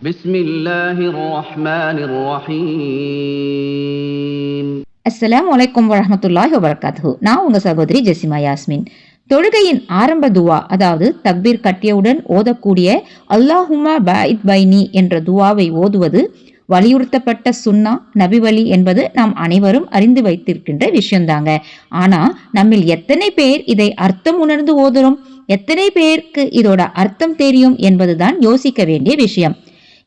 بسم الله الرحمن الرحيم அஸ்ஸலாமு அலைக்கும் வரஹ்மத்துல்லாஹி வபரகாத்துஹு நான் உங்க சகோதரி ஜெசிமா யாஸ்மின் தொழுகையின் ஆரம்ப துவா அதாவது தக்பீர் கட்டியவுடன் ஓதக்கூடிய அல்லாஹுமா பாயித் பைனி என்ற துவாவை ஓதுவது வலியுறுத்தப்பட்ட சுன்னா நபி வழி என்பது நாம் அனைவரும் அறிந்து வைத்திருக்கின்ற விஷயம்தாங்க ஆனா நம்மில் எத்தனை பேர் இதை அர்த்தம் உணர்ந்து ஓதுறோம் எத்தனை பேருக்கு இதோட அர்த்தம் தெரியும் என்பதுதான் யோசிக்க வேண்டிய விஷயம்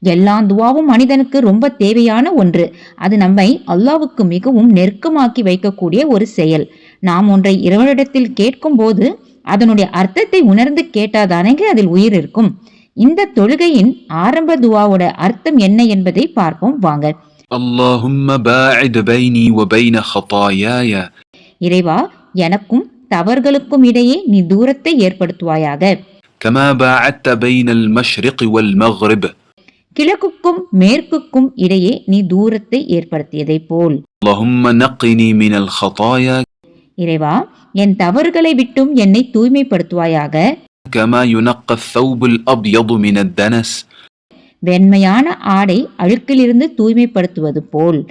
எல்லா துவாவும் மனிதனுக்கு ரொம்ப தேவையான ஒன்று. அது நம்மை அல்லாவுக்கு மிகவும் நெருக்கமாக்கி வைக்கக்கூடிய ஒரு செயல். நாம் ஒன்றை இறைவனிடத்தில் கேட்கும் போது அதனுடைய அர்த்தத்தை உணர்ந்து கேட்டாதானேங்க அதில் உயிர் இருக்கும். இந்த தொழுகையின் ஆரம்ப துவாவோட அர்த்தம் என்ன என்பதை பார்ப்போம். வாங்க. இறைவா எனக்கும் தவறுகளுக்கும் இடையே நீ தூரத்தை ஏற்படுத்துவாயாக. கிழக்குக்கும் மேற்குக்கும் இடையே நீ தூரத்தை ஏற்படுத்தியதை போல். இறைவா என் தவறுகளை விட்டும் என்னை தூய்மைப்படுத்துவாயாக. வெண்மையான ஆடை அழுக்கிலிருந்து தூய்மைப்படுத்துவது போல்.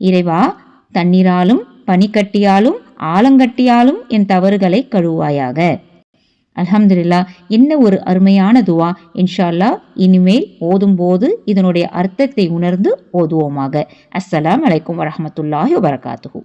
இறைவா தண்ணீராலும் பனிக்கட்டியாலும் ஆலங்கட்டியாலும் என் தவறுகளை கழுவாயாக அலமதுல்லா என்ன ஒரு அருமையான துவா. இன்ஷா அல்லாஹ் இனிமேல் ஓதும்போது இதனுடைய அர்த்தத்தை உணர்ந்து ஓதுவோமாக. அஸ்ஸலாம் வலைக்கம் வரமத்துல்லாஹி வபரகாத்துஹு.